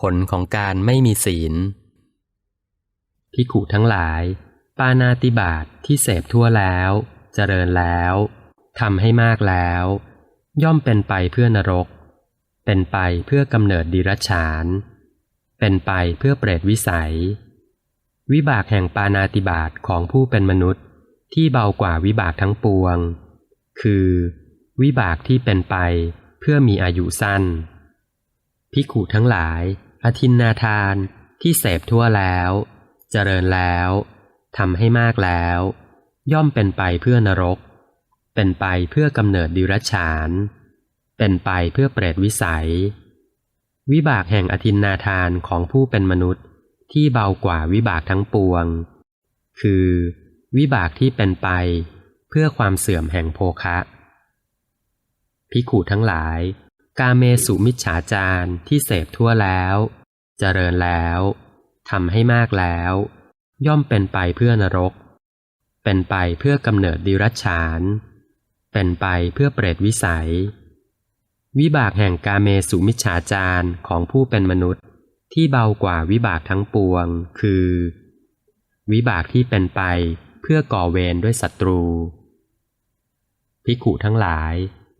ผลของการไม่มีศีลพิขุทั้งหลาย ปานาติบาตทที่เสพทั่วแล้ว เจริญแล้วทำให้มากแล้ว ย่อมเป็นไปเพื่อนรก เป็นไปเพื่อกำเนิดดิรัจฉาน เป็นไปเพื่อเปรตวิสัย วิบากแห่งปานาติบาตของผู้เป็นมนุษย์ที่เบากว่าวิบากทั้งปวง คือ วิบากที่เป็นไปเพื่อมีอายุสั้นพิขุทั้งหลาย อธินนาทานที่เสพทั่วแล้ว เจริญแล้วทำให้มากแล้ว ย่อมเป็นไปเพื่อนรก เป็นไปเพื่อกำเนิดดิรัจฉาน เป็นไปเพื่อเปรตวิสัย วิบากแห่งอธินนาทานของผู้เป็นมนุษย์ที่เบากว่าวิบากทั้งปวง คือ วิบากที่เป็นไปเพื่อความเสื่อมแห่งโภคะ พิขูทั้งหลาย กาเมสุมิจฉาจารที่เสพทั่วแล้วเจริญแล้วทำให้มากแล้ว ย่อมเป็นไปเพื่อนรก เป็นไปเพื่อกำเนิดดิรัจฉาน เป็นไปเพื่อเปรตวิสัย วิบากแห่งกาเมสุมิจฉาจารของผู้เป็นมนุษย์ที่เบากว่าวิบากทั้งปวง คือ วิบากที่เป็นไปเพื่อก่อเวรด้วยศัตรูพิขุทั้งหลาย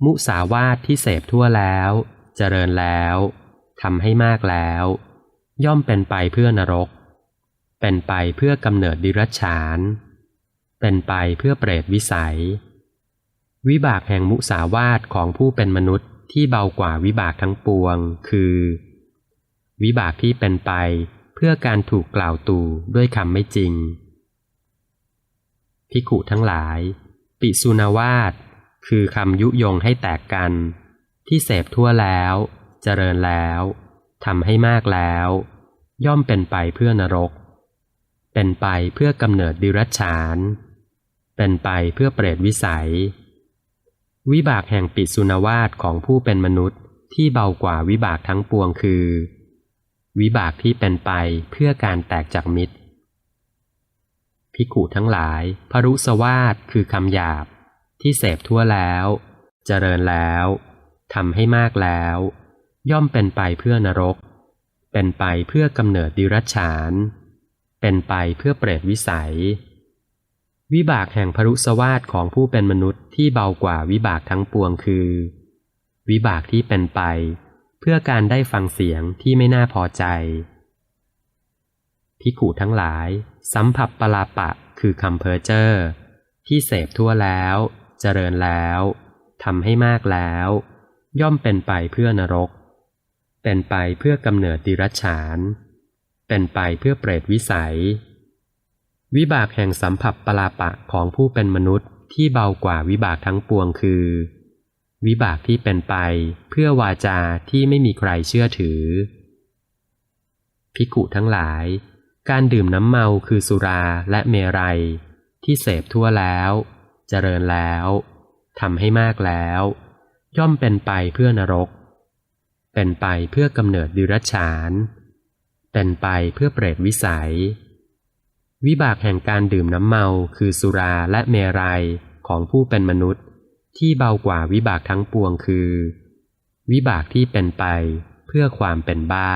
มุสาวาทที่เสพทั่วแล้ว เจริญแล้วทำให้มากแล้ว ย่อมเป็นไปเพื่อนรก เป็นไปเพื่อกำเนิดดิรัจฉาน เป็นไปเพื่อเปรตวิสัย วิบากแห่งมุสาวาทของผู้เป็นมนุษย์ที่เบากว่าวิบากทั้งปวง คือ วิบากที่เป็นไปเพื่อการถูกกล่าวตู่ด้วยคำไม่จริงพิขุทั้งหลาย ปิสุนาวาส คือคำยุยงให้แตกกัน ที่เสพทั่วแล้ว เจริญแล้วทำให้มากแล้ว ย่อมเป็นไปเพื่อนรก เป็นไปเพื่อกำเนิดดิรัจฉาน เป็นไปเพื่อเปรตวิสัย วิบากแห่งปิสุนาวาสของผู้เป็นมนุษย์ที่เบากว่าวิบากทั้งปวงคือ วิบากที่เป็นไปเพื่อการแตกจากมิตรพิขุทั้งหลายพรุสวาสคือคำหยาบ ที่เสพทั่วแล้ว เจริญแล้วทำให้มากแล้ว ย่อมเป็นไปเพื่อนรก เป็นไปเพื่อกำเนิดดิรัจฉาน เป็นไปเพื่อเปรตวิสัย วิบากแห่งพรุสวาสของผู้เป็นมนุษย์ที่เบากว่าวิบากทั้งปวงคือ วิบากที่เป็นไปเพื่อการได้ฟังเสียงที่ไม่น่าพอใจพิขูทั้งหลาย สัมผัสปลาปะคือคำเพอเจอร์ ที่เสพทั่วแล้ว เจริญแล้วทำให้มากแล้ว ย่อมเป็นไปเพื่อนรก เป็นไปเพื่อกำเนิดดิรัจฉาน เป็นไปเพื่อเปรตวิสัย วิบากแห่งสัมผัสปลาปะของผู้เป็นมนุษย์ที่เบากว่าวิบากทั้งปวงคือ วิบากที่เป็นไปเพื่อวาจาที่ไม่มีใครเชื่อถือ พิกุทั้งหลาย การดื่มน้ำเมาคือสุราและเมรัย ที่เสพทั่วแล้ว เจริญแล้วทำให้มากแล้ว ย่อมเป็นไปเพื่อนรก เป็นไปเพื่อกำเนิดดิรัจฉาน เป็นไปเพื่อเปรตวิสัย วิบากแห่งการดื่มน้ำเมาคือสุราและเมรัยของผู้เป็นมนุษย์ที่เบากว่าวิบากทั้งปวงคือ วิบากที่เป็นไปเพื่อความเป็นบ้า